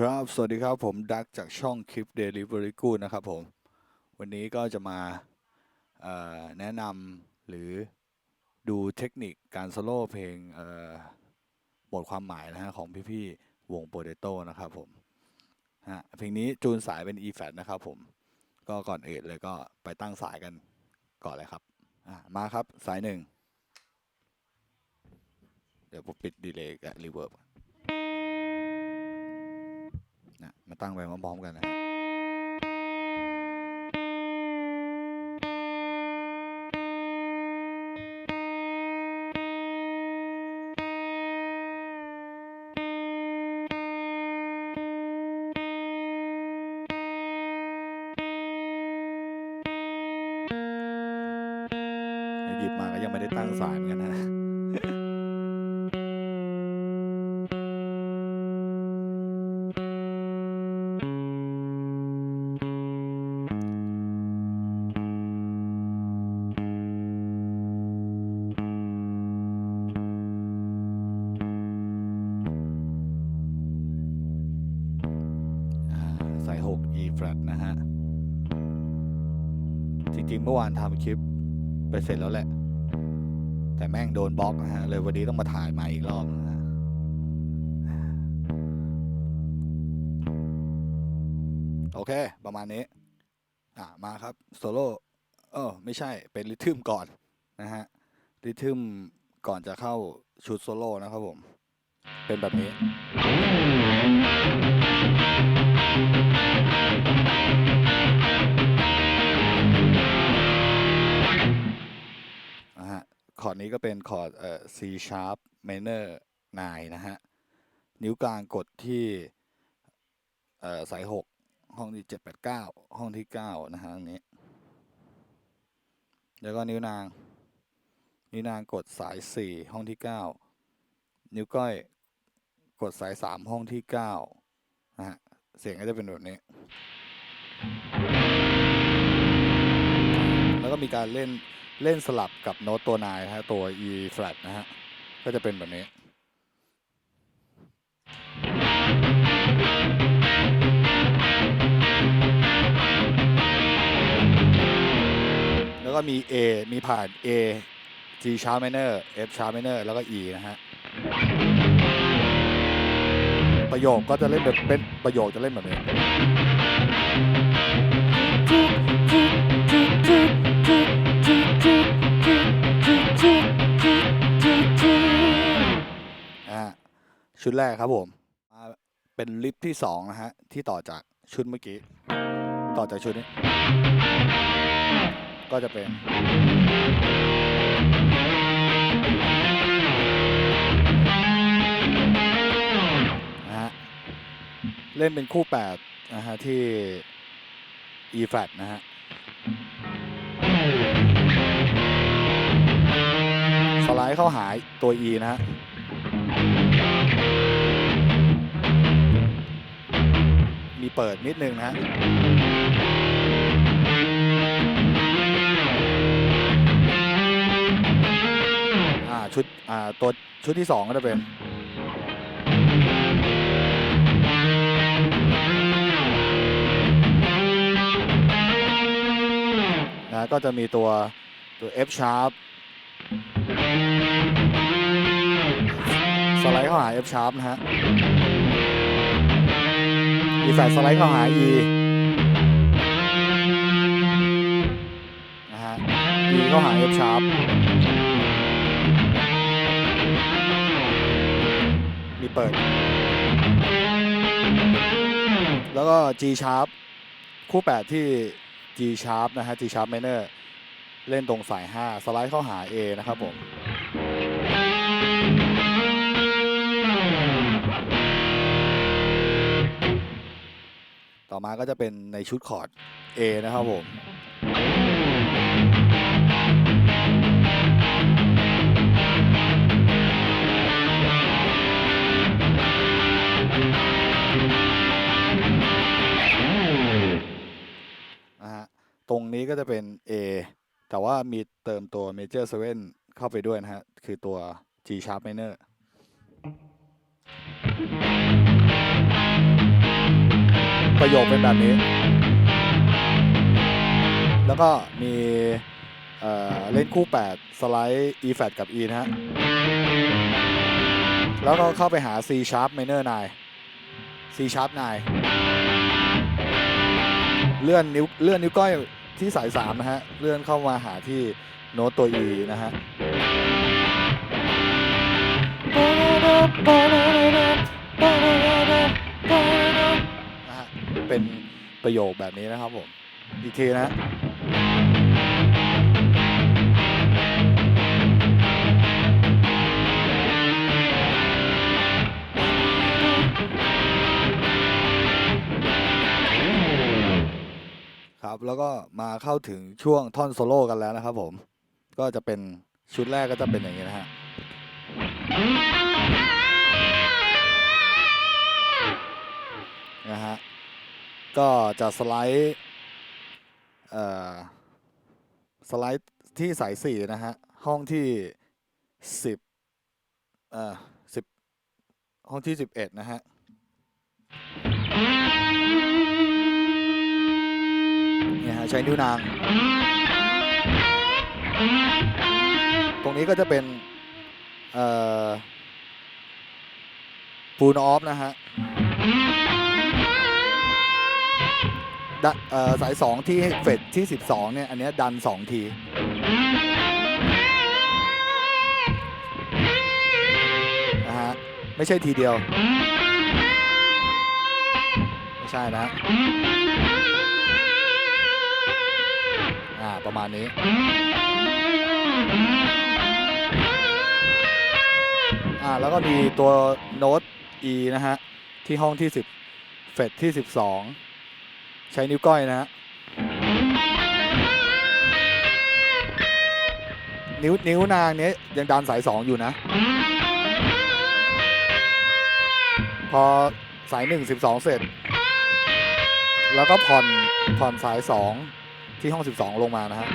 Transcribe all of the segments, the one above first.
ครับ สวัสดีครับผมดักจากช่องคลิป Delivery Good นะครับผม วันนี้ก็จะมาแนะนำหรือดูเทคนิคการโซโลเพลงบทความหมายนะฮะของพี่ๆวง Potato นะครับผมฮะเพลงนี้จูนสายเป็น E flat นะครับผม ก็ก่อนอื่นเลยก็ไปตั้งสายกันก่อนเลยครับมาครับสายหนึ่ง เดี๋ยวผมปิดดีเลย์กับรีเวิร์บ นะมาตั้งไปพร้อมๆกันนะฮะหยิบมาก็ยังไม่ได้ตั้งสายเหมือนกันนะ ทำคลิปไปเสร็จแล้วแหละ แต่แม่งโดนบล็อกนะฮะเลยวันนี้ต้องมาถ่ายใหม่อีกรอบนะฮะโอเค ประมาณนี้ อ่ามาครับ โซโล่เออไม่ใช่เป็นริทึมก่อนนะฮะริทึมก่อนจะเข้าชุดโซโล่นะครับผม เป็นแบบนี้ อร์ดนี้ก็เป็นคอร์ดเอ่อ C sharp minor 9นะฮะ นิ้วกลางกดที่เอ่อสาย 6 ห้องที่ 7 8 9 ห้องที่ 9 นะฮะอันนี้ แล้วก็นิ้วนาง นิ้วนางกดสาย 4 ห้องที่ 9 นิ้วก้อยกดสาย 3 ห้องที่ 9 นะฮะ เสียงก็จะเป็นแบบนี้ ก็มีการเล่นเล่นสลับกับโน้ตตัวนายนะฮะตัว E flat นะฮะ ก็จะเป็นแบบนี้ แล้วก็มี A มีผ่าน A G sharp minor F sharp minor แล้วก็ E นะฮะ ประโยคก็จะเล่นแบบเป็นประโยคจะเล่นแบบนี้ ชุดแรกครับผมมาเป็นลิฟที่สองนะฮะ ที่ต่อจากชุดเมื่อกี้ ต่อจากชุดนี้ ก็จะเป็นนะฮะเล่นเป็นคู่แปดนะฮะ ที่ E flat นะฮะ สไลด์เข้าหายตัว E นะฮะ มีเปิดนิดนึงนะฮะอ่าชุดอ่าตัวชุดที่สองก็จะเป็นนะก็จะมีตัวตัว F sharp สไลด์เข้าหา F sharp นะฮะ E flat สไลด์เข้าหา E นะฮะ E เข้าหา F sharp มีเปิด แล้วก็ G sharp คู่แปดที่ G sharp นะฮะ G sharp minor เล่นตรงสาย 5 สไลด์เข้าหา A นะครับผม ต่อมาก็จะเป็นในชุดคอร์ด A นะครับผมนะฮะตรงนี้ก็จะเป็น A แต่ว่ามีเติมตัว Major 7 เข้าไปด้วยนะฮะ คือตัว G sharp minor ประโยคเป็นแบบนี้ แล้วก็มีเเล่นคู่ 8 สไลด์ E flat กับ E นะฮะ แล้วก็เข้าไปหา C sharp minor 9 C sharp 9เลื่อนนิ้วเลื่อนนิ้วก้อยที่สาย 3 นะฮะ เลื่อนเข้ามาหาที่โน้ตตัว E นะฮะ เป็นประโยคแบบนี้นะครับผม อีกทีนะครับแล้วก็มาเข้าถึงช่วงท่อนโซโล่กันแล้วนะครับผม ก็จะเป็นชุดแรกก็จะเป็นอย่างนี้นะฮะนะฮะ ก็จะสไลด์เอ่อสไลด์ที่สายสี่นะฮะ ห้องที่สิบเอ่อสิบห้องที่สิบเอ็ดนะฮะ เนี่ยฮะ ใช้นิ้วนาง ตรงนี้ก็จะเป็น เอ่อปูนออฟนะฮะ ดันเอ่อสายสองที่เฟดที่สิบสองเนี่ย อันเนี้ยดันสองที นะฮะ ไม่ใช่ทีเดียว ไม่ใช่นะ อ่า ประมาณนี้ อ่า แล้วก็มีตัวโน้ต E นะฮะ ที่ห้องที่ 10 เฟดที่ 12 ใช้นิ้วก้อยนะฮะนิ้วนิ้วนางเนี้ยยังดันสาย2องอยู่นะ พอสาย1 12เสร็จ แล้วก็ผ่อนผ่อนสาย2ที่ห้อง12ลงมานะฮะ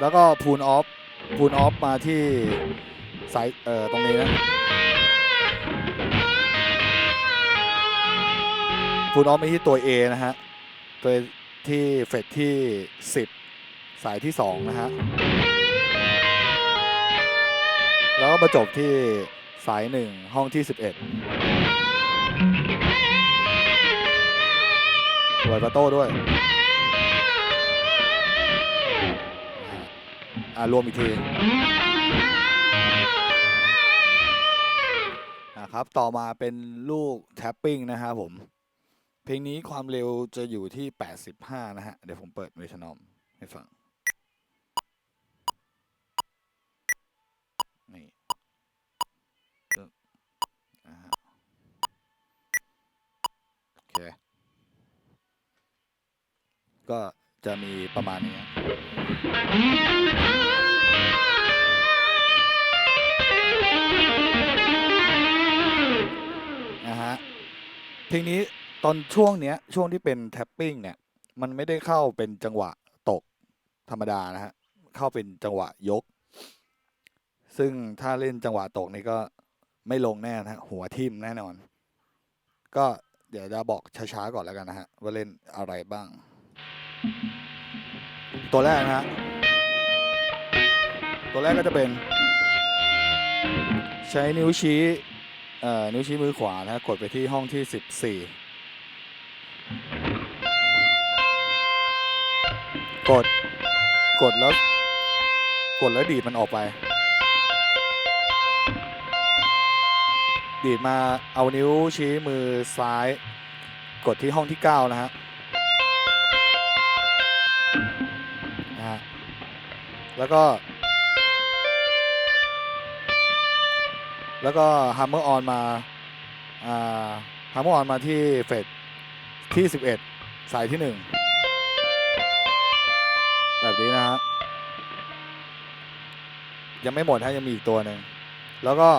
แล้วก็พูนออฟพูนออฟมาที่สายเอ่อตรงนี้นะ พูนออฟมาที่ตัว A นะฮะ ตัวที่เฟดที่ 10 สายที่ 2 นะฮะ แล้วก็มาจบที่สาย 1 ห้องที่ 11ไวปาโต้ด้วย อ่ารวมอีกทีอ่าครับ ต่อมาเป็นลูกแท็ปปิ้งนะครับผม เพลงนี้ความเร็วจะอยู่ที่ 85 นะฮะ เดี๋ยวผมเปิดเวทนอมให้ฟัง นี่อ่าฮะโอเค ก็จะมีประมาณนี้นะฮะเพลงนี้ ตอนช่วงเนี้ยช่วงที่เป็นแท็ปปิ้งเนี่ย มันไม่ได้เข้าเป็นจังหวะตกธรรมดานะฮะ เข้าเป็นจังหวะยก ซึ่งถ้าเล่นจังหวะตกนี่ก็ไม่ลงแน่นะฮะหัวทิ่มแน่นอน ก็เดี๋ยวจะบอกช้าๆก่อนแล้วกันนะฮะ ว่าเล่นอะไรบ้าง ตัวแรกนะฮะ ตัวแรกก็จะเป็น ใช้นิ้วชี้นิ้วชี้มือขวานะกดไปที่ห้องที่ 14 กด กดแล้ว กดแล้วดีดมันออกไป ดีดมาเอานิ้วชี้มือซ้าย กดที่ห้องที่เก้านะฮะนะฮะแล้วก็ แล้วก็ฮัมเมอร์ออนมาอ่าฮัมเมอร์ออนมาที่เฟดที่ 11 สายที่ 1 แบบนี้นะฮะยังไม่หมดฮะยังมีอีกตัวหนึ่งแล้วก็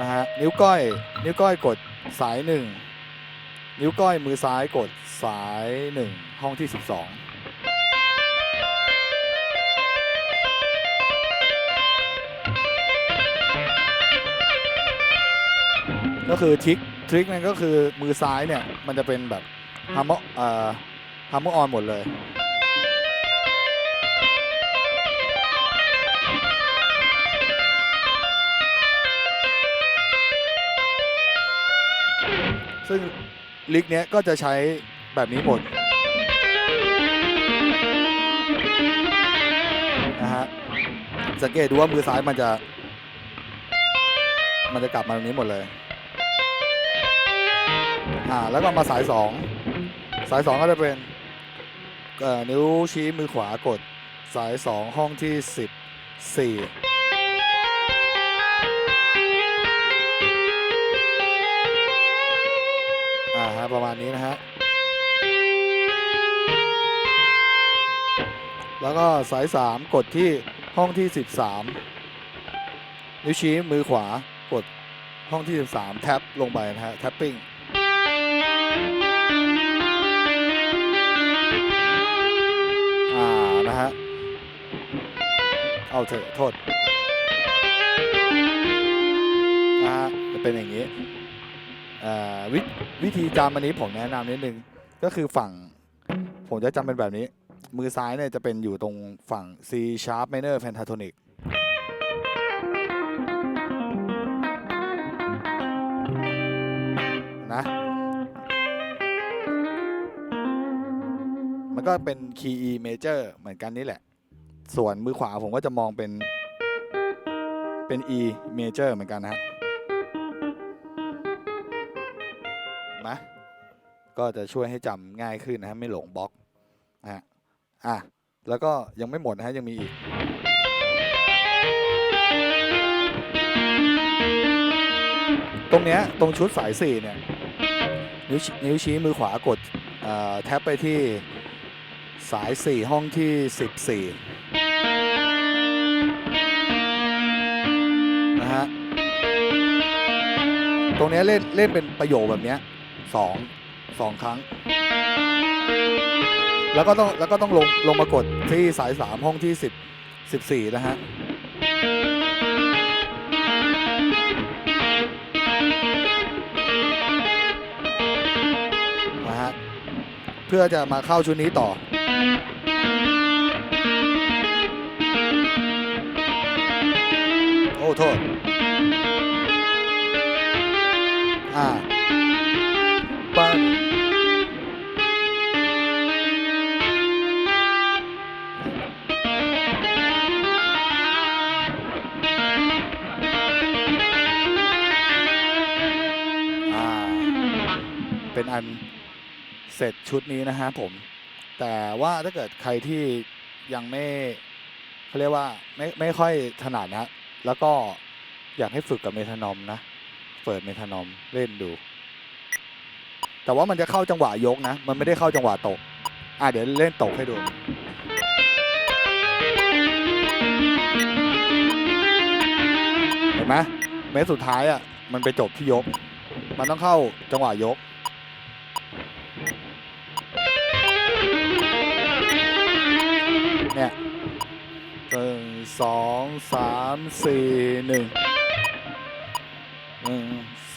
นะฮะนิ้วก้อย นิ้วก้อยกดสาย1นิ้วก้อยมือซ้ายกดสาย1ห้องที่12ก็คือทริกทริกมันก็คือมือซ้ายเนี่ย มันจะเป็นแบบฮัมเมอร์เอ่อ ฮัมเมอร์ออนหมดเลย ซึ่งลิกเนี้ยก็จะใช้แบบนี้หมดนะฮะสังเกตดูว่ามือซ้ายมันจะ มันจะกลับมาตรงนี้หมดเลย อ่า แล้วก็มาสายสองสายสองก็จะเป็น นิ้วชี้มือขวากดสายสองห้องที่สิบสี่อ่าฮะประมาณนี้นะฮะ แล้วก็สายสามกดที่ห้องที่สิบสามนิ้วชี้มือขวา กดห้องที่สิบสามแท็บลงไปนะฮะ แท็ปปิ้ง เอาเถอะโทษนะฮะจะเป็นอย่างนี้วิวิธีจำอันนี้ผมแนะนำนิดนึง ก็คือฝั่ง ผมจะจำเป็นแบบนี้ มือซ้ายเนี่ยจะเป็นอยู่ตรงฝั่ง C sharp minor pentatonic นะ มันก็เป็น key E major เหมือนกันนี่แหละ ส่วนมือขวาผมก็จะมองเป็นเป็น E major เหมือนกันนะฮะนไหมก็จะช่วยให้จำง่ายขึ้นนะฮะไม่หลงบล็อกนะฮะอะแล้วก็ยังไม่หมดนะฮะยังมีอีกตรงเนี้ยตรงชุดสายสี่เนี่ยนิ้วชี้นิ้วชี้มือขวากดแท็บไปที่สาย 4 ห้องที่ 14 รงนี้เล่นเล่นเป็นประโยคแบบนี้สองสองครั้ง แล้วก็ต้องแล้วก็ต้องลงลงมากดที่สาย 3 ห้องที่ 10 14 นะฮะนะฮะ เพื่อจะมาเข้าชุดนี้ต่อโอ้โทษ เป็นอันเสร็จชุดนี้นะฮะผม แต่ว่าถ้าเกิดใครที่ยังไม่เขาเรียกว่าไม่ไม่ค่อยถนัดนะแล้วก็อยากให้ฝึกกับเมทานอมนะ เปิดเมทานอมเล่นดู แต่ว่ามันจะเข้าจังหวะยกนะ มันไม่ได้เข้าจังหวะตก อะเดี๋ยวเล่นตกให้ดูเห็นไหมเมตรสุดท้ายอะมันไปจบที่ยก มันต้องเข้าจังหวะยก สองสามสี่หนึ่งหนึ่ง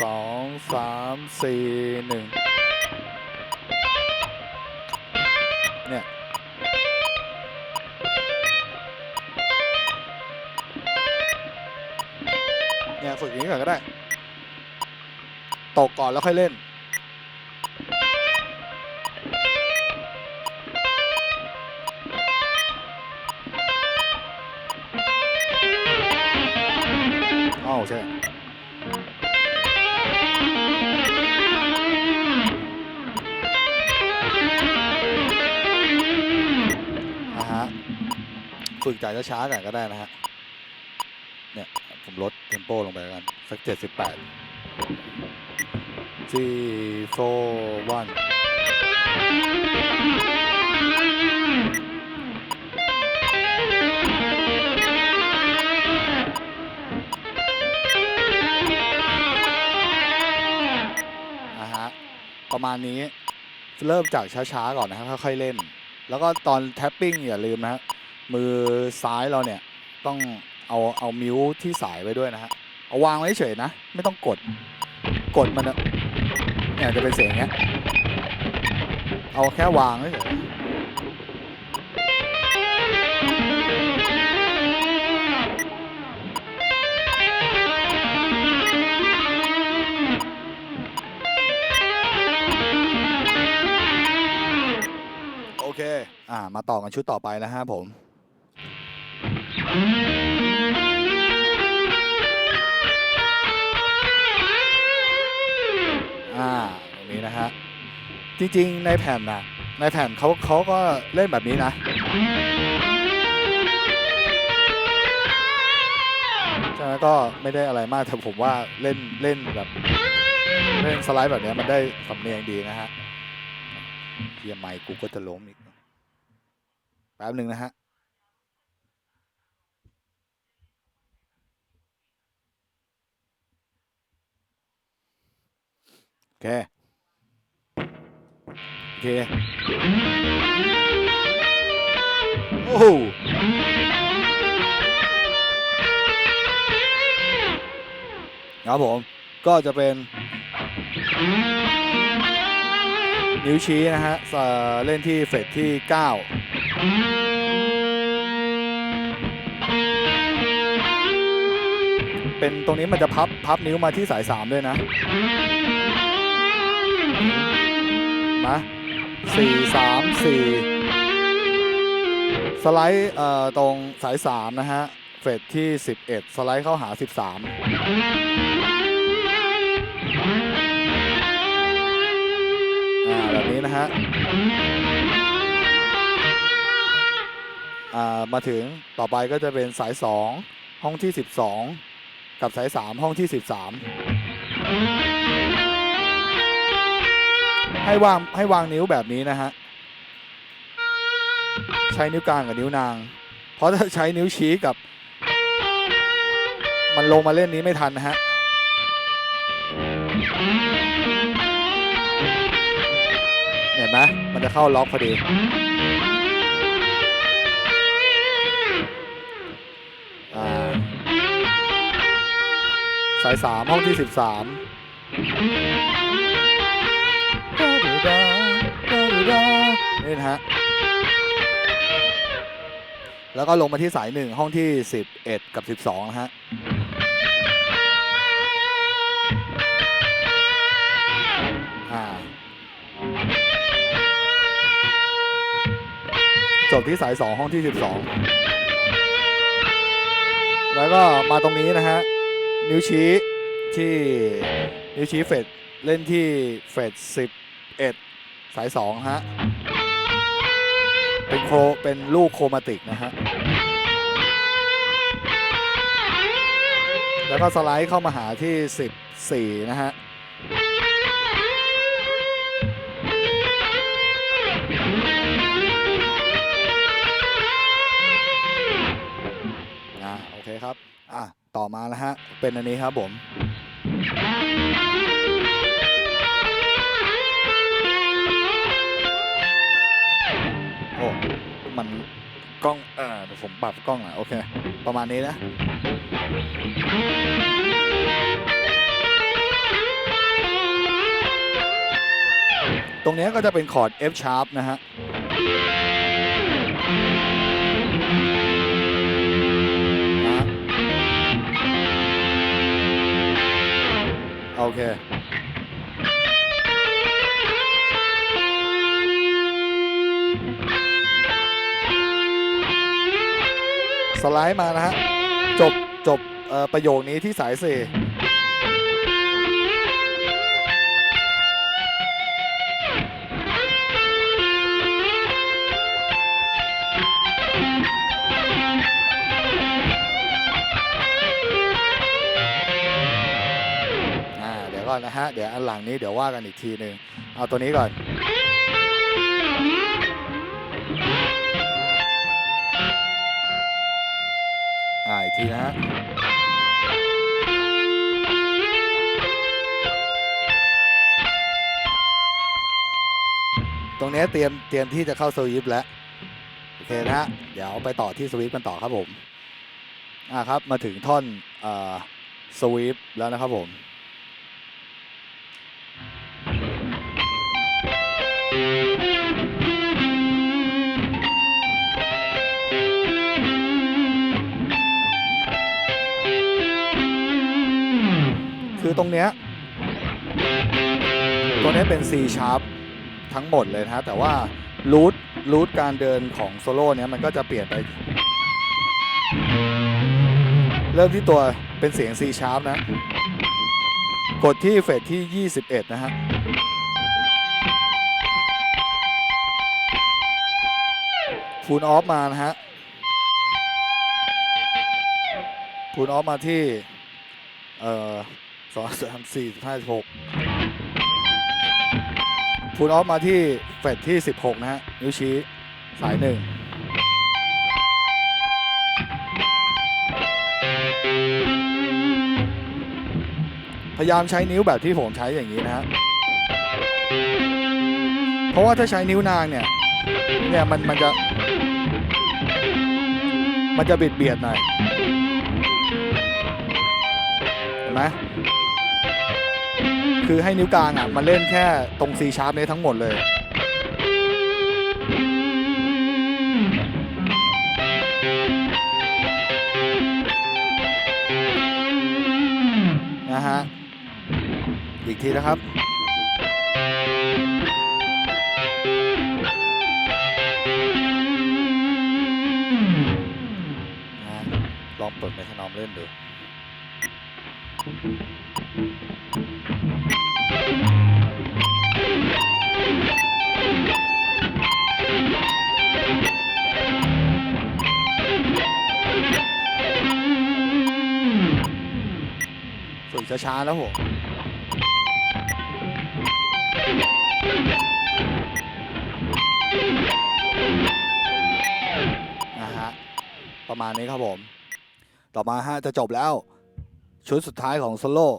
สองสามสี่หนึ่งเนี่ยเนี่ยฝึกอย่างนี้ก่อนก็ได้ ตกก่อนแล้วค่อยเล่น กจ่ายช้าๆก่อนก็ได้นะฮะ เนี่ย ผมลดเทมโปลงไปแล้วกัน สักเจ็ดสิบแปด G four one อ่าฮะ ประมาณนี้เริ่มจากช้าๆ ก่อนนะฮะค่อยๆเล่น แล้วก็ตอนแท็ปปิ้งอย่าลืมนะฮะ มือซ้ายเราเนี่ยต้องเอาเอามิวที่สายไว้ด้วยนะฮะเอาวางไว้เฉยนะ ไม่ต้องกดกดมันเนี่ยจะเป็นเสียงเงี้ยเอาแค่วางเฉยโอเค อ่า มาต่อกันชุดต่อไปนะฮะผม อ่าตรงนี้นะฮะ จริงๆ ในแผ่นนะในแผ่นเขาเขาก็เล่นแบบนี้นะ ใช่ไหมก็ไม่ได้อะไรมากแต่ผมว่าเล่นเล่นแบบเล่นสไลด์แบบเนี้ยมันได้สำเนียงดีนะฮะเฮียไมค์กูก็จะล้มอีก แป๊บหนึ่งนะฮะ เค โอเค โอ้โหครับผม ก็จะเป็น นิ้วชี้นะฮะเล่นที่เฟรดที่ 9เป็นตรงนี้มันจะพับพับนิ้วมาที่สาย3ด้วยนะ มาสี่สามสี่สไลด์เอ่อตรงสาย3นะฮะเฟรดที่ 11 สไลด์เข้าหา 13อ่าแบบนี้นะฮะอ่ามาถึงต่อไปก็จะเป็นสาย 2 ห้องที่ 12 กับสาย 3 ห้องที่ 13 ให้วางให้วางนิ้วแบบนี้นะฮะ ใช้นิ้วกลางกับนิ้วนาง เพราะถ้าใช้นิ้วชี้กับ มันลงมาเล่นนี้ไม่ทันนะฮะเห็นไหมมันจะเข้าล็อกพอดี สายสามห้องที่สิบสาม นี่นะฮะ แล้วก็ลงมาที่สายหนึ่งห้องที่สิบเอ็ดกับสิบสองนะฮะจบที่สาย 2 ห้องที่ 12 แล้วก็มาตรงนี้นะฮะ นิ้วชี้ที่นิ้วชี้เฟดเล่นที่เฟด11 สาย 2 ฮะ เป็นโครเป็นลูกโครมาติกนะฮะ แล้วก็สไลด์เข้ามาหาที่ 14 นะฮะอ่าโอเคครับ อะ ต่อมานะฮะ เป็นอันนี้ครับผม ล้องเออเดี๋ยวผมปรับกล้องอะโอเค ประมาณนี้นะตรงเนี้ยก็จะเป็นคอร์ด F sharp นะฮะโอเค สไลด์มานะฮะ จบจบประโยคนี้ที่สายสี่อ่าเดี๋ยวก่อนนะฮะ เดี๋ยวอันหลังนี้เดี๋ยวว่ากันอีกทีหนึ่งเอาตัวนี้ก่อน ทีนะฮะตรงนี้เตรียมเตรียมที่จะเข้าสวิฟต์แล้วโอเคนะฮะเดี๋ยวไปต่อที่สวิฟต์กันต่อครับผมอ่าครับมาถึงท่อนอ่าสวิฟต์แล้วนะครับผม คือตรงเนี้ยตรงเนี้ยเป็น C sharp ทั้งหมดเลยนะฮะแต่ว่ารูทรูทการเดินของโซโล่เนี้ยมันก็จะเปลี่ยนไป เริ่มที่ตัวเป็นเสียง C sharp นะ กดที่เฟสที่ 21 นะฮะฟูลออฟมานะฮะฟูลออฟมาที่ เอ่อ สองสามสี่ห้าหกฟูลออฟมาที่เฟสที่ 16 นะฮะ นิ้วชี้ สายหนึ่งพยายามใช้นิ้วแบบที่ผมใช้อย่างนี้นะฮะ เพราะว่าถ้าใช้นิ้วนางเนี่ย เนี่ยมันมันจะ มันจะบิดเบียดหน่อย เห็นไหม คือให้นิ้วกลางอะมันเล่นแค่ตรง C sharp นี้ทั้งหมดเลย นะฮะ อีกทีนะครับนะลองเปิดเมทานอมเล่นดู ฝึกช้าแล้วผมนะฮะประมาณนี้ครับผม ต่อมาฮะจะจบแล้ว ชุดสุดท้ายของโซโล่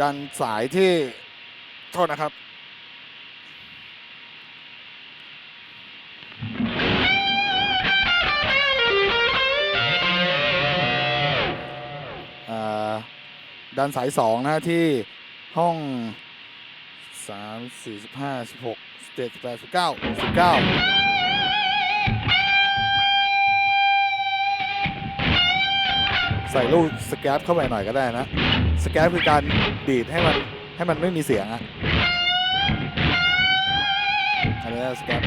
ดันสายที่ โทษนะครับ ดันสายสองนะฮะที่ห้องสามสี่สิบห้าสิบหกสิบเจ็ดสิบแปดสิบเก้าสิบเก้าใส่ลูกสแกปเข้าไปหน่อยก็ได้นะ สแกปคือการดีดให้มันให้มันไม่มีเสียงอะอันนี้สแกป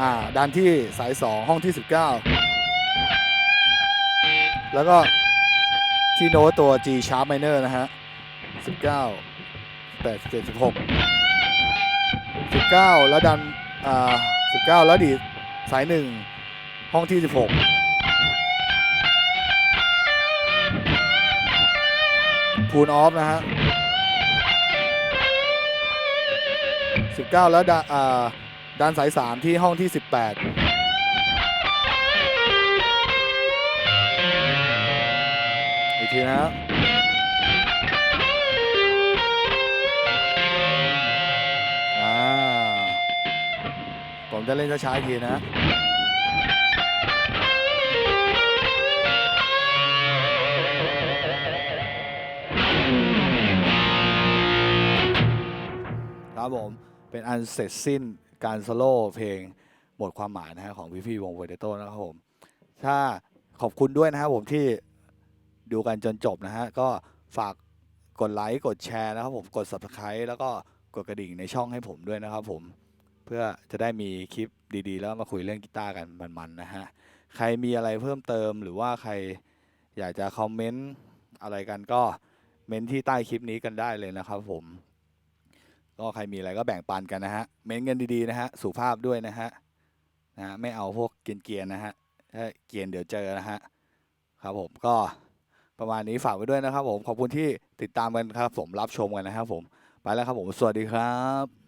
อ่าด้านที่สาย 2 ห้องที่ 19 แล้วก็ที่โน้ตตัว G sharp minor นะฮะ 19 8 7 16 19 แล้วดัน อ่า 19 แล้วดีดสาย1ห้องที่ 16 พูนออฟนะฮะ 19 แล้วดาอ่าดันสาย 3 ที่ห้องที่ 18 อีกทีนะอ่าผมจะเล่นช้าๆอีกทีนะครับผม เป็นอันเสร็จสิ้นการโซโล่เพลงหมดความหมายนะฮะของพี่พี่วงโ o เตโต้นะครับผม ถ้าขอบคุณด้วยนะครับผมที่ ดูกันจนจบนะฮะ ก็ฝากกดไลค์กดแชร์นะครับผมกด subscribe แล้วก็กดกระดิ่งในช่องให้ผมด้วยนะครับผม เพื่อจะได้มีคลิปดีๆ แล้วมาคุยเรื่องกีตาร์กันมันๆนะฮะ ใครมีอะไรเพิ่มเติมหรือว่าใครอยากจะคอมเมนต์อะไรกันก็เมนที่ใต้คลิปนี้กันได้เลยนะครับผม ก็ใครมีอะไรก็แบ่งปันกันนะฮะ เม้นกันดีๆนะฮะ สุภาพด้วยนะฮะนะฮะไม่เอาพวกเกียนๆนะฮะถ้าเกียนเดี๋ยวเจอนะฮะ ครับผมก็ ประมาณนี้ฝากไว้ด้วยนะครับผมขอบคุณที่ติดตามกันครับผมรับชมกันนะครับผมไปแล้วครับผมสวัสดีครับ